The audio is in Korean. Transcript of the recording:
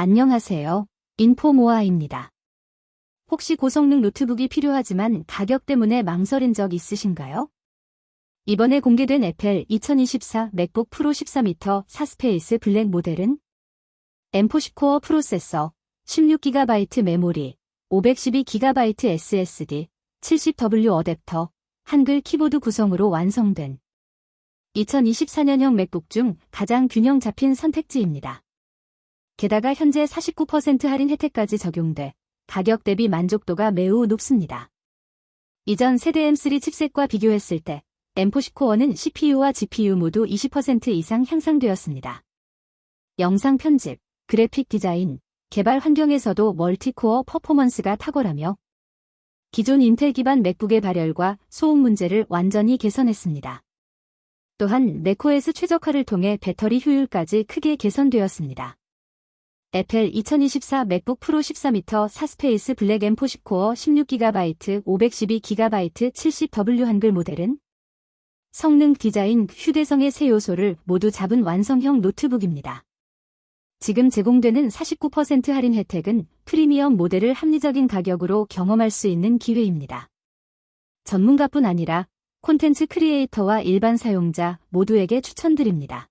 안녕하세요. 인포모아입니다. 혹시 고성능 노트북이 필요하지만 가격 때문에 망설인 적 있으신가요? 이번에 공개된 애플 2024 맥북 프로 13m 4스페이스 블랙 모델은 M4 10코어 프로세서, 16GB 메모리, 512GB SSD, 70W 어댑터, 한글 키보드 구성으로 완성된 2024년형 맥북 중 가장 균형 잡힌 선택지입니다. 게다가 현재 49% 할인 혜택까지 적용돼 가격 대비 만족도가 매우 높습니다. 이전 세대 M3 칩셋과 비교했을 때 M4 10코어는 CPU와 GPU 모두 20% 이상 향상되었습니다. 영상 편집, 그래픽 디자인, 개발 환경에서도 멀티코어 퍼포먼스가 탁월하며 기존 인텔 기반 맥북의 발열과 소음 문제를 완전히 개선했습니다. 또한 맥OS 최적화를 통해 배터리 효율까지 크게 개선되었습니다. 애플 2024 맥북 프로 13m 4스페이스 블랙 M4 10코어 16GB 512GB 70W 한글 모델은 성능 디자인 휴대성의 세 요소를 모두 잡은 완성형 노트북입니다. 지금 제공되는 49% 할인 혜택은 프리미엄 모델을 합리적인 가격으로 경험할 수 있는 기회입니다. 전문가뿐 아니라 콘텐츠 크리에이터와 일반 사용자 모두에게 추천드립니다.